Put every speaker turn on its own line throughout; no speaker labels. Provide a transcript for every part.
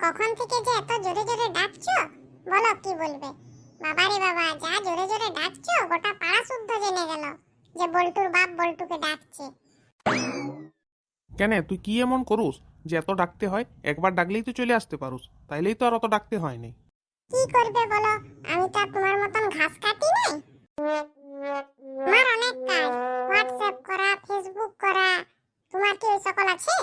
কখন থেকে যে এত জোরে জোরে ডাকছো? বলো কি বলবে? বাবারে বাবা যা জোরে জোরে ডাকছো গোটা পাড়া শুদ্ধ জেনে গেল যে বল্টুর বাপ বল্টুকে ডাকছে।
কেন? তুই কি এমন করুস যে এত ডাকতে হয়? একবার ডাকলেই তো চলে আসতে পারুস তাইলেই তো আর অত ডাকতে হয় হয়নি
কি করবে বলো? আমি তো আর তোমার মতন ঘাস কাটি নাই। আমার অনেক কাজ হোয়াটসঅ্যাপ করা ফেসবুক করা তোমার কি ওই সকল আছে?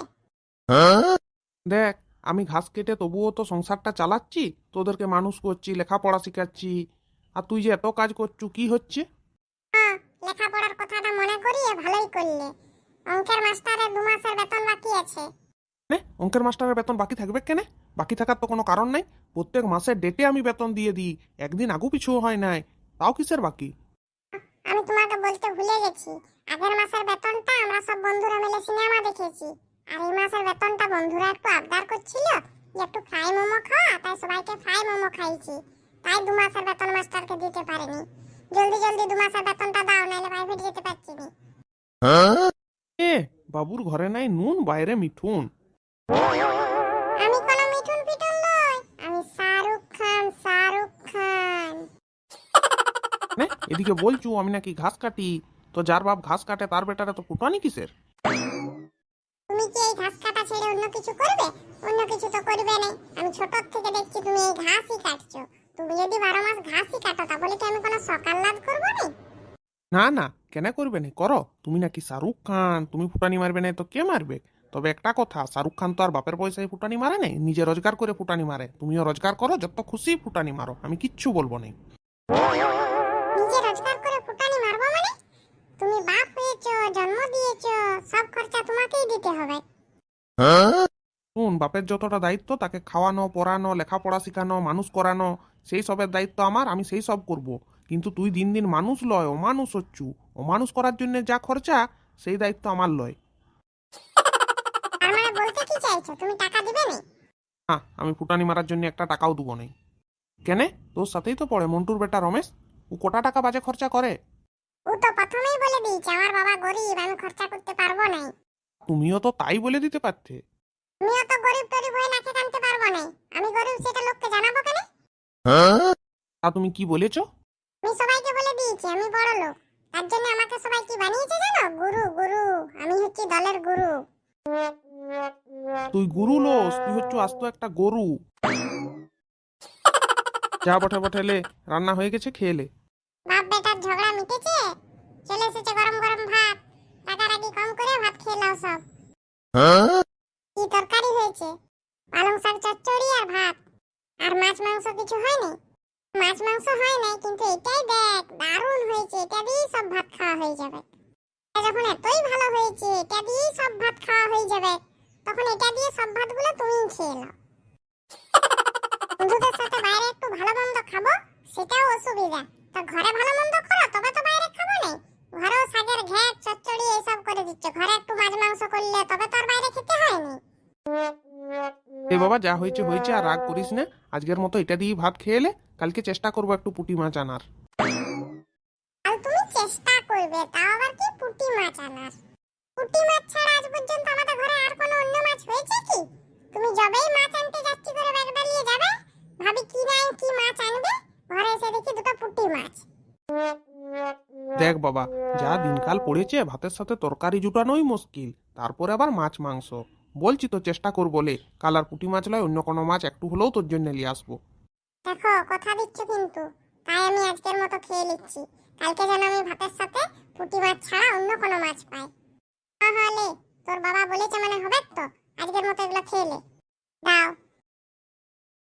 দেখ আমি ঘাস কেটে তবুও তো সংসারটা চালাচ্ছি তোদেরকে মানুষ করছি লেখাপড়া শেখাচ্ছি। আর তুই যে এত কাজ করছু কি হচ্ছে?
হ্যাঁ লেখাপড়ার কথাটা মনে করিয়ে ভালোই করলে। অঙ্কের মাস্টারের দু মাসের বেতন বাকি আছে।
নে অঙ্কের মাস্টারের বেতন বাকি থাকবে কেনে? বাকি থাকার তো কোনো কারণ নাই। প্রত্যেক মাসের ডেটে আমি বেতন দিয়ে দিই একদিন আগু পিছু হয় নাই। তাও কিসের বাকি?
আমি তোমাকে বলতে ভুলে গেছি। আগের মাসের বেতনটা আমরা সব বন্ধুরা মিলে সিনেমা দেখেছি। আর এই মাসের বেতনটা বন্ধুরা একটু আবদার করছিল যে একটু ফ্রাই মোমো খাওয়া তাই সবাইকে ফ্রাই মোমো খাইছি তাই দু মাসের বেতন মাস্টারকে দিতে পারিনি। জলদি জলদি দু মাসের বেতনটা দাও নাহলে প্রাইভেট যেতে পারছি না।
এ বাবুর ঘরে নাই নুন বাইরে মিঠুন।
আমি কোনো মিঠুন পিটুন নই আমি শাহরুখ খান শাহরুখ খান।
এদিকে বলছু আমি নাকি ঘাস কাটি। তো যার বাপ ঘাস কাটে তার বেটারে তো ফুটানি কিসের?
তুমি কি এই ঘাস কাটা ছেড়ে অন্য কিছু করবে? অন্য কিছু তো করবে না আমি ছোট থেকে দেখছি তুমি এই ঘাসই কাটছো। তুমি যদি বারো মাস ঘাসই কাটো, তাহলে কি আমি কোনো সকাল লাভ করব না?
না না, কেন করবে না? করো। তুমি নাকি শাহরুখ খান, তুমি ফুটানি মারবে না তো কে মারবে? তবে একটা কথা, শাহরুখ খান তো আর বাপের পয়সায় ফুটানি মারে নাই, নিজে রোজগার করে ফুটানি মারে। তুমিও রোজগার করো, যত খুশি ফুটানি মারো, আমি কিচ্ছু বলব না বাপের যতটা দায়িত্ব তাকে খাওয়ানো পড়ানো লেখাপড়া শেখানো মানুষ করানো সেই সবের দায়িত্ব আমার আমি সেই সব করব। কিন্তু তুই দিন দিন মানুষ লয় ও মানুষ হচ্ছু। ও মানুষ করার জন্য যা খরচা সেই দায়িত্ব আমার লয়।
মানে বলতে কি চাইছো তুমি টাকা দিবে না?
হ্যাঁ আমি ফুটানি মারার জন্য একটা টাকাও দেবো নাই। কেনে? তোর সাথেই তো পড়ে মন্টুর বেটা রমেশ। ও কোটা টাকা বাজে খরচা করে?
ও তো প্রথমেই বলে দিয়েছে আমার বাবা গরিব আমি খরচা করতে পারব না
তুমিও তো তাই বলে দিতে পারতে।
তুমিও তো গরিব টরিব হয়ে পারব না। আমি গরিব সেটা লোককে জানাব কেন?
তা তুমি কি বলেছ?
আমি সবাইকে বলে দিয়েছি আমি বড় লোক। তার জন্য আমাকে সবাই কি বানিয়েছে জানো? গুরু গুরু। আমি হচ্ছি দলের গুরু।
তুই গুরু লোস তুই হচ্ছু আস্ত একটা গরু। যা বটে বটেলে রান্না হয়ে গেছে খেয়েলে
বাপ বেটার ঝগড়া মিটেছে? চলে এসেছে গরম গরম ভাত। রাগারাগি কম করে ভাত খেয়ে নাও সব। তরকারি হয়েছে। পালং শাক, চচ্চড়ি আর ভাত। আর মাছ, মাংস কিছু হয়নি? মাছ, মাংস হয় নাই, কিন্তু এটাই দেখ, দারুণ হয়েছে। এটা দিয়েই সব ভাত খাওয়া হয়ে যাবে। যখন এতই ভালো হয়েছে, এটা দিয়েই সব ভাত খাওয়া হয়ে যাবে, তখন এটা দিয়ে সব ভাতগুলো তুমিই খেয়ে নাও। বন্ধুদের সাথে বাইরে একটু ভালো মন্দ খাব, সেটাও অসুবিধা। তো ঘরে ভালো মন্দ করো, তবে তো বাইরে খাব না ঘরেও শাকের ঘ্যাট, চচ্চড়ি, এইসব করে দিচ্ছ। ঘরে একটু মাছ, মাংস করলে তবে তো আর বাইরে খেতে হয়নি।
এ বাবা যা হয়েছে হয়েছে আর রাগ করিস না। আজকের মতো এটা দিয়ে ভাত খেয়েলে কালকে চেষ্টা করব একটু পুটি মাছ আনার।
আর তুমি চেষ্টা করবে তাও আবার কি পুঁটি মাছ আনার? পুঁটি মাছ ছাড়া আজ পর্যন্ত আমাদের ঘরে আর কোনো অন্য মাছ হয়েছে কি? তুমি যবেই মাছ আনতে যাচ্ছি করে ব্যাগ বাড়িয়ে যাবে ভাবি কি নাই কি মাছ আনবে? ঘরে এসে দেখি দুটো পুঁটি মাছ।
দেখ বাবা যা দিনকাল পড়েছে ভাতের সাথে তরকারি জুটানোই মুশকিল তারপরে আবার মাছ মাংস। বলছি তো চেষ্টা কর বলে। কালার পুঁটি মাছ লয়, অন্য কোনো মাছ একটু হলেও তোর জন্য নিয়ে আসব।
দেখো, কথা দিচ্ছ কিন্তু। তাই আমি আজকের মতো খেয়ে নিচ্ছি। কালকে যেন আমি ভাতের সাথে পুঁটি মাছ ছাড়া অন্য কোনো মাছ পাই। তাহলে তোর বাবা বলেছে মানে হবে তো? আজকের মতো এগুলো খেয়ে নে। দাও।